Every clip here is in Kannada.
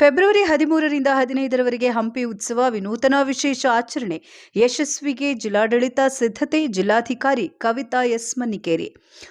ಫೆಬ್ರವರಿ ಹದಿಮೂರರಿಂದ ಹದಿನೈದರವರೆಗೆ ಹಂಪಿ ಉತ್ಸವ ವಿನೂತನ ವಿಶೇಷ ಆಚರಣೆ. ಯಶಸ್ವಿಗೆ ಜಿಲ್ಲಾಡಳಿತ ಸಿದ್ಧತೆ, ಜಿಲ್ಲಾಧಿಕಾರಿ ಕವಿತಾ ಎಸ್ ಮನ್ನಿಕೇರಿ.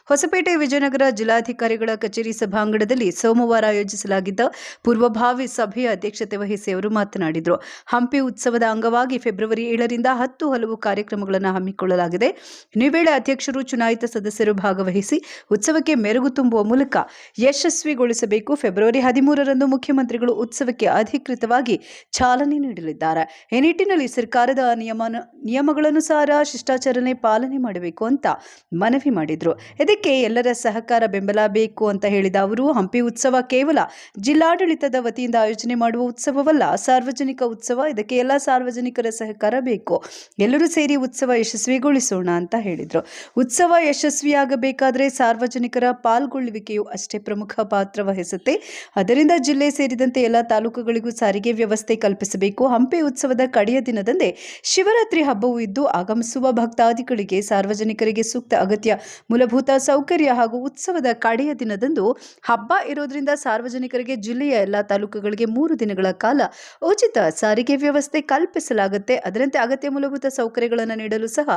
ಹೊಸಪೇಟೆ ವಿಜಯನಗರ ಜಿಲ್ಲಾಧಿಕಾರಿಗಳ ಕಚೇರಿ ಸಭಾಂಗಣದಲ್ಲಿ ಸೋಮವಾರ ಆಯೋಜಿಸಲಾಗಿದ್ದ ಪೂರ್ವಭಾವಿ ಸಭೆಯ ಅಧ್ಯಕ್ಷತೆ ವಹಿಸಿ ಅವರು ಮಾತನಾಡಿದರು. ಹಂಪಿ ಉತ್ಸವದ ಅಂಗವಾಗಿ ಫೆಬ್ರವರಿ ಏಳರಿಂದ ಹತ್ತು ಹಲವು ಕಾರ್ಯಕ್ರಮಗಳನ್ನು ಹಮ್ಮಿಕೊಳ್ಳಲಾಗಿದೆ. ಈ ಅಧ್ಯಕ್ಷರು, ಚುನಾಯಿತ ಸದಸ್ಯರು ಭಾಗವಹಿಸಿ ಉತ್ಸವಕ್ಕೆ ಮೆರುಗು ತುಂಬುವ ಮೂಲಕ ಯಶಸ್ವಿಗೊಳಿಸಬೇಕು. ಫೆಬ್ರವರಿ ಹದಿಮೂರರಂದು ಮುಖ್ಯಮಂತ್ರಿಗಳು ಉತ್ಸವಕ್ಕೆ ಅಧಿಕೃತವಾಗಿ ಚಾಲನೆ ನೀಡಲಿದ್ದಾರೆ. ಈ ನಿಟ್ಟಿನಲ್ಲಿ ಸರ್ಕಾರದ ನಿಯಮ, ನಿಯಮಗಳನುಸಾರ ಶಿಷ್ಟಾಚಾರನೆ ಪಾಲನೆ ಮಾಡಬೇಕು ಅಂತ ಮನವಿ ಮಾಡಿದ್ರು. ಇದಕ್ಕೆ ಎಲ್ಲರ ಸಹಕಾರ ಬೆಂಬಲ ಬೇಕು ಅಂತ ಹೇಳಿದ ಅವರು, ಹಂಪಿ ಉತ್ಸವ ಕೇವಲ ಜಿಲ್ಲಾಡಳಿತದ ವತಿಯಿಂದ ಆಯೋಜನೆ ಮಾಡುವ ಉತ್ಸವವಲ್ಲ, ಸಾರ್ವಜನಿಕ ಉತ್ಸವ. ಇದಕ್ಕೆ ಎಲ್ಲ ಸಾರ್ವಜನಿಕರ ಸಹಕಾರ ಬೇಕು. ಎಲ್ಲರೂ ಸೇರಿ ಉತ್ಸವ ಯಶಸ್ವಿಗೊಳಿಸೋಣ ಅಂತ ಹೇಳಿದರು. ಉತ್ಸವ ಯಶಸ್ವಿಯಾಗಬೇಕಾದರೆ ಸಾರ್ವಜನಿಕರ ಪಾಲ್ಗೊಳ್ಳುವಿಕೆಯು ಅಷ್ಟೇ ಪ್ರಮುಖ ಪಾತ್ರ ವಹಿಸುತ್ತೆ. ಅದರಿಂದ ಜಿಲ್ಲೆ ಸೇರಿದಂತೆ ಎಲ್ಲ ತಾಲೂಕುಗಳಿಗೂ ಸಾರಿಗೆ ವ್ಯವಸ್ಥೆ ಕಲ್ಪಿಸಬೇಕು. ಹಂಪಿ ಉತ್ಸವದ ಕಡೆಯ ದಿನದಂದೇ ಶಿವರಾತ್ರಿ ಹಬ್ಬವೂ ಇದ್ದು ಆಗಮಿಸುವ ಭಕ್ತಾದಿಗಳಿಗೆ, ಸಾರ್ವಜನಿಕರಿಗೆ ಸೂಕ್ತ ಅಗತ್ಯ ಮೂಲಭೂತ ಸೌಕರ್ಯ ಹಾಗೂ ಉತ್ಸವದ ಕಡೆಯ ದಿನದಂದು ಹಬ್ಬ ಇರೋದ್ರಿಂದ ಸಾರ್ವಜನಿಕರಿಗೆ, ಜಿಲ್ಲೆಯ ಎಲ್ಲ ತಾಲೂಕುಗಳಿಗೆ ಮೂರು ದಿನಗಳ ಕಾಲ ಉಚಿತ ಸಾರಿಗೆ ವ್ಯವಸ್ಥೆ ಕಲ್ಪಿಸಲಾಗುತ್ತೆ. ಅದರಂತೆ ಅಗತ್ಯ ಮೂಲಭೂತ ಸೌಕರ್ಯಗಳನ್ನು ನೀಡಲು ಸಹ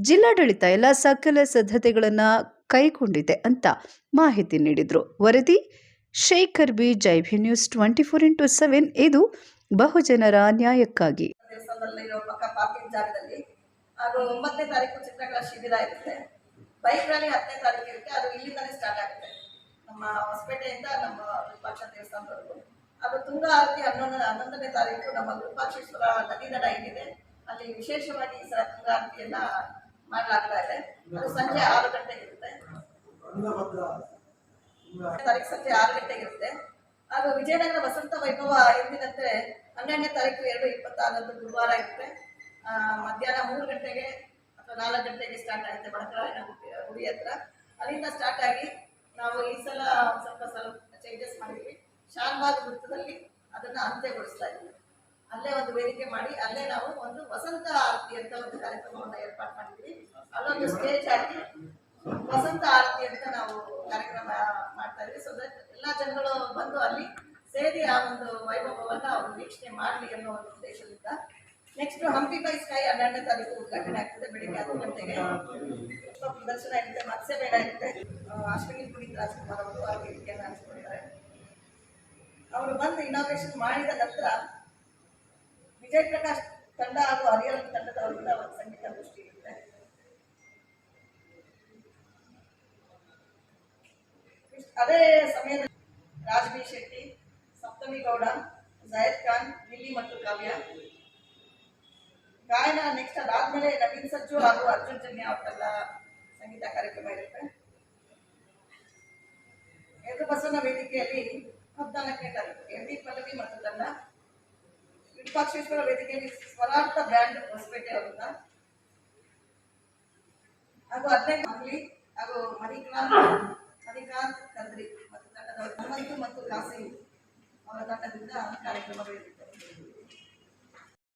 ಜಿಲ್ಲಾಡಳಿತ ಎಲ್ಲ ಸಕಲ ಸಿದ್ಧತೆಗಳನ್ನು ಕೈಗೊಂಡಿದೆ ಅಂತ ಮಾಹಿತಿ ನೀಡಿದರು. ವರದಿ Shekar B Jaibhi news twenty four into seven. ಇದು ಬಹುಜನರ ನ್ಯಾಯಕ್ಕಾಗಿ. ದೇವಸ್ಥಾನದಲ್ಲಿರೋ ಪಕ್ಕ ಪಾರ್ಕಿಂಗ್ ಜಾಗದಲ್ಲಿ ಅದು ಒಂಬತ್ತನೇ ತಾರೀಕು ಚಿತ್ರಕಲಾ ಶಿಬಿರ ಇರುತ್ತೆ. ಬೈಕ್ ರ್ಯಾಲಿ ಹತ್ತನೇ ತಾರೀಕು ಇರುತ್ತೆ. ಅದು ಇಲ್ಲಿಂದಲೇ ಸ್ಟಾರ್ಟ್ ಆಗುತ್ತೆ. ನಮ್ಮ ಹೊಸಪೇಟೆಯಿಂದ ನಮ್ಮ ವಿರೂಪಾಕ್ಷ ದೇವಸ್ಥಾನದವರೆಗೂ. ಅದು ತುಂಗಾ ಆರತಿ ಹನ್ನೊಂದು, ಹನ್ನೊಂದನೇ ತಾರೀಕು ನಮ್ಮ ವಿರೂಪಾಕ್ಷೇಶ್ವರ ನದಿ ದಡ ಏನಿದೆ ಅಲ್ಲಿ ವಿಶೇಷವಾಗಿ ಈ ಸಲ ತುಂಗಾ ಆರತಿಯನ್ನ ಮಾಡಲಾಗ್ತಾ ಇದೆ. ಅದು ಸಂಜೆ ಆರು ಗಂಟೆಗೆ ಇರುತ್ತೆ. ತಾರೀಕು ಸಂಜೆ ಆರು ಗಂಟೆಗೆ ಇರುತ್ತೆ ಹಾಗೂ ವಿಜಯನಗರ ವಸಂತ ವೈಭವ ಎಂದಿನಂತೆ ಹನ್ನೆರಡನೇ ತಾರೀಕು ಎರಡು ಇಪ್ಪತ್ತಾರರಂದು ಗುರುವಾರ ಇರುತ್ತೆ. ಮಧ್ಯಾಹ್ನ ಮೂರು ಗಂಟೆಗೆ ಅಥವಾ ನಾಲ್ಕು ಗಂಟೆಗೆ ಸ್ಟಾರ್ಟ್ ಆಗುತ್ತೆ ಬಡಕರಾಯನ ಗುಡಿ ಹತ್ರ. ಅಲ್ಲಿಂದ ಸ್ಟಾರ್ಟ್ ಆಗಿ ನಾವು ಈ ಸಲ ಸ್ವಲ್ಪ ಸ್ವಲ್ಪ ಚೇಂಜಸ್ ಮಾಡಿದ್ವಿ. ಶಾನ್ಬಾಗ್ ವೃತ್ತದಲ್ಲಿ ಅದನ್ನ ಅಂತ್ಯಗೊಳಿಸ್ತಾ ಇದ್ವಿ. ಅಲ್ಲೇ ಒಂದು ವೇದಿಕೆ ಮಾಡಿ, ಅಲ್ಲೇ ನಾವು ಒಂದು ವಸಂತ ಆರತಿ ಅಂತ ಒಂದು ಕಾರ್ಯಕ್ರಮವನ್ನು ಏರ್ಪಾಡು ಮಾಡಿದ್ವಿ. ಅಲ್ಲೊಂದು ಸ್ಟೇಜ್ ಹಾಕಿ ವಸಂತ ಆರತಿ ಅಂತ ನಾವು ಜನಗಳು ಬಂದು ಅಲ್ಲಿ ಸೇರಿ ಆ ಒಂದು ವೈಭವವನ್ನು ಅವರು ವೀಕ್ಷಣೆ ಮಾಡಲಿ ಅನ್ನೋ ಒಂದು ಉದ್ದೇಶದಿಂದ ನೆಕ್ಸ್ಟ್ ಹಂಪಿ ಬೈ ಸ್ಕೈ ಹನ್ನೆರಡನೇ ತಾರೀಕು ಉದ್ಘಾಟನೆ ಆಗ್ತದೆ ಬೆಳಿಗ್ಗೆ ಹತ್ತು ಗಂಟೆಗೆ. ಪ್ರದರ್ಶನ ಇರುತ್ತೆ, ಮತ್ಸ್ಯ ಬೇಡ ಇರುತ್ತೆ. ಅಶ್ವಿನಿ ಪುನೀತ್ ರಾಜ್ಕುಮಾರ್ ಅವರು ಆ ವೇದಿಕೆಯನ್ನು ಹಂಚ್ಕೊಂಡಿದ್ದಾರೆ. ಅವರು ಬಂದು ಇನಾಗ್ರೇಷನ್ ಮಾಡಿದ ನಂತರ ವಿಜಯ್ ಪ್ರಕಾಶ್ ತಂಡ ಹಾಗೂ ಹರಿಹರ ತಂಡದವರಿಂದ ಒಂದು ಸಂಗೀತ ಗೋಷ್ಠಿ ಇರುತ್ತೆ. ಅದೇ ಸಮಯದಲ್ಲಿ ರಾಜ್ಬಿ ಶೆಟ್ಟಿ ಸಪ್ತಮಿ ಗೌಡ ಜಯದ್ ಖಾನ್ ಲಿಲ್ಲಿ ಮತ್ತು ಕಾವ್ಯ ಗಾಯನ ನೆಕ್ಸ್ಟ್ ಅದಾದ್ಮೇಲೆ ನವೀನ್ ಸಜ್ಜು ಹಾಗೂ ಅರ್ಜುನ್ ಜನ್ಯ ಅವರೆಲ್ಲ ಸಂಗೀತ ಕಾರ್ಯಕ್ರಮ ಇರುತ್ತೆ ಎದುರು ಬಸವನ ವೇದಿಕೆಯಲ್ಲಿ ಹದಿನಾಲ್ಕನೇ ತಾರೀಕು ಎಂ ಡಿ ಪಲ್ಲವಿ ಮತ್ತು ತಂಡ ವಿರೂಪಾಕ್ಷೇಶ್ವರ ವೇದಿಕೆಯಲ್ಲಿ ಸ್ವರಾರ್ಥ ಬ್ಯಾಂಡ್ ಹೊಸಪೇಟೆ ಅವರಿಂದ ಹಾಗೂ ಹದಿನೈದು ಮಗಲಿ ಹಾಗೂ ಮಣಿಕಾಂತ್ ಮಣಿಕಾಂತ್ ಕದ್ರಿ ಹನುಮಂತು ಮತ್ತು ಖಾಸಗಿ ಅವರ ತಂಡದಿಂದ ಕಾರ್ಯಕ್ರಮ ಬೆಳೆದಿತ್ತು